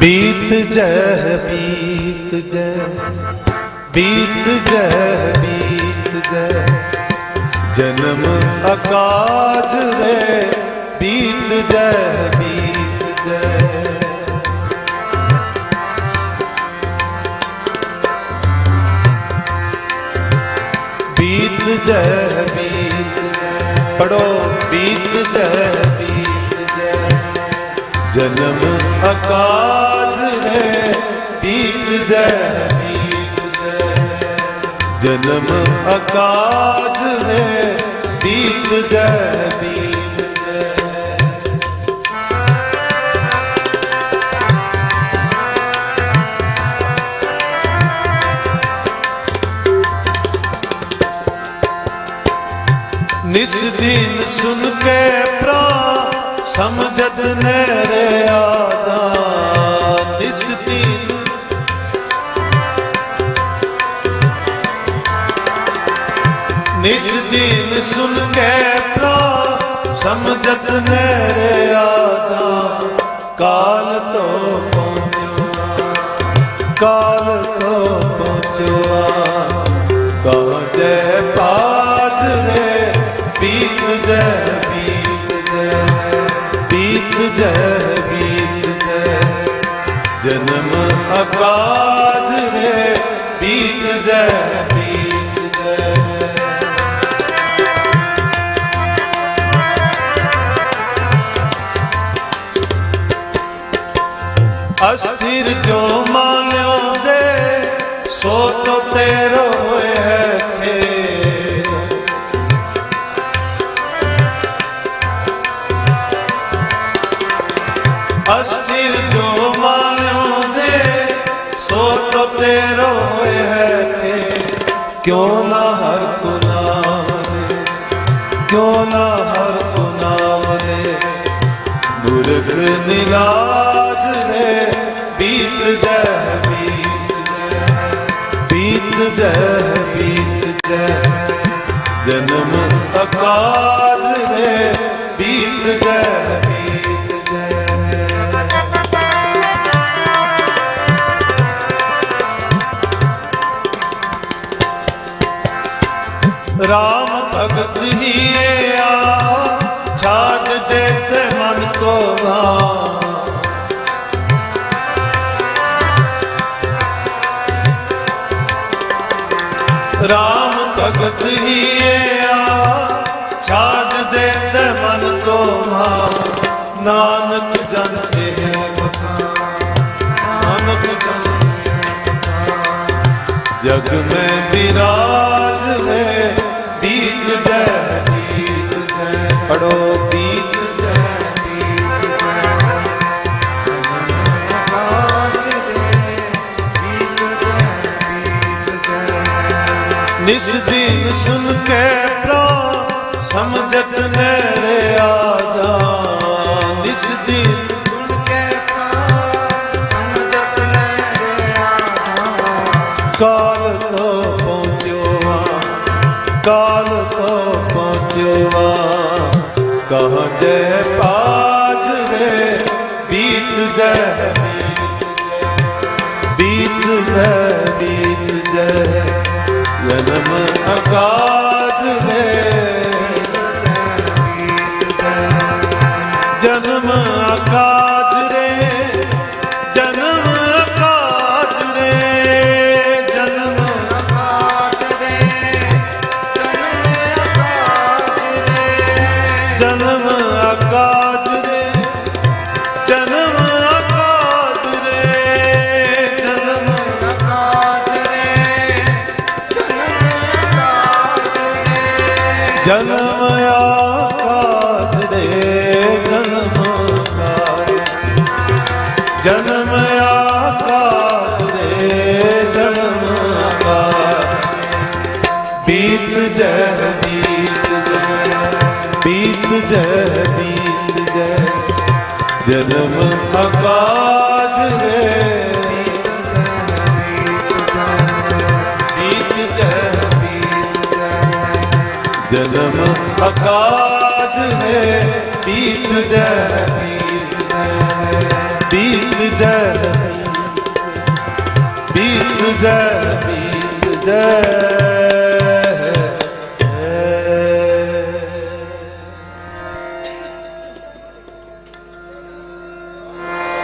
ਬੀਤ ਜੈ ਬੀਤ ਜੈ ਬੀਤ ਜੈ ਬੀਤ ਜੈ ਜਨਮ ਅਕਾਜ ਰੇ ਬੀਤ ਜੈ ਬੀਤ ਜੈ ਬੀਤ ਜੈ ਬੀਤ ਪੜੋ ਬੀਤ ਜੈ ਜਨਮ ਅਕਾਜ ਰੇ ਬੀਤ ਜੈ ਬੀਤ ਜੈ। ਜਨਮ ਅਕਾਜ ਰੇ ਬੀਤ ਜੈ ਬੀਤ ਨਿਸ ਦਿਨ ਸੁਨ ਕੇ ਸਮਝਤ ਨਹਿਰੇ ਆਜਾ ਨਿਸ ਨਿਸ ਦਿਨ ਸੁਨ ਕੇ ਪ੍ਰਾ ਸਮਝਤ ਨਹਿਰੇ ਆਜਾ ਕਾਲ ਤੋਂ ਪਹੁੰਚੋ ਕਾਲ ਤੋਂ ਪਹੁੰਚੋ ਜੈ ਬੀਤ ਜਨਮ ਅਕਾਜ ਰੇ ਬੀਤ ਜੈ ਬੀਤ ਜੈ ਅਸਥਿਰ ਜੋ ਮਾਨਿਓ ਦੇ ਸੋ ਤੋ ਅਸਥਿਰ ਜੋ ਮਾਨਿਓ ਦੇ ਸੋ ਤੋ ਤੇਰੋ ਹੈ ਥੇ ਕਿਉ ਨਾ ਹਰ ਕੋ ਨਾਮ ਲੈ ਕਿਉ ਨਾ ਹਰ ਕੋ ਨਾਮ ਲੈ ਮੁਰਖ ਨਿਰਾਜ ਰੇ ਬੀਤ ਜੈ ਬੀਤ ਜੈ। ਬੀਤ ਜੈ ਬੀਤ ਜੈ। ਜਨਮ ਅਕਾਜ ਰੇ ਬੀਤ ਜੈ, ਬੀਤ ਰਾਮ ਭਗਤ ਹੀ ਛਾੜ ਦੇ ਮਨ ਕੋ ਵਾ ਰਾਮ ਭਗਤ ਹੀ ਛਾੜ ਦੇ ਮਨ ਕੋ ਵਾ ਨਾਨਕ ਜਨ ਇਹ ਬਖਾਨ ਨਾਨਕ ਜਨ ਇਹ ਬਖਾਨ ਜਗ ਮੈਂ ਵਿਰਾਜ ਨਿਸ ਦਿਨ ਸੁਨ ਕੇ ਪ੍ਰਾ, ਸਮਝਤ ਨਹਿਰੇ ਆ ਜਾ। ਨਿਸ ਦਿਨ ਕਾਲ ਤੋਂ ਪਹੁੰਚਿਓ ਆ, ਕਾਲ ਤੋਂ ਪਹੁੰਚਿਓ ਆ। ਕਹਾਂ ਜੈ ਪਾਜ ਰੇ, ਬੀਤ ਜੈ ਜਨਮ ਜਨਮ ਆਕਾਜ ਰੇ ਜਨਮ ਆਕਾਜ ਜਨਮ ਆਕਾਜ ਰੇ ਜਨਮ ਆਕਾਜ ਬੀਤ ਜੈ ਬੀਤ ਜੈ ਬੀਤ ਜੈ ਬੀਤ ਜੈ। ਜਨਮ ਆਕਾਜ ਅਕਾਜ ਨੇ ਬੀਤ ਜੈ ਬੀਤ ਜੈ ਬੀਤ ਜੈ ਬੀਤ ਜੈ।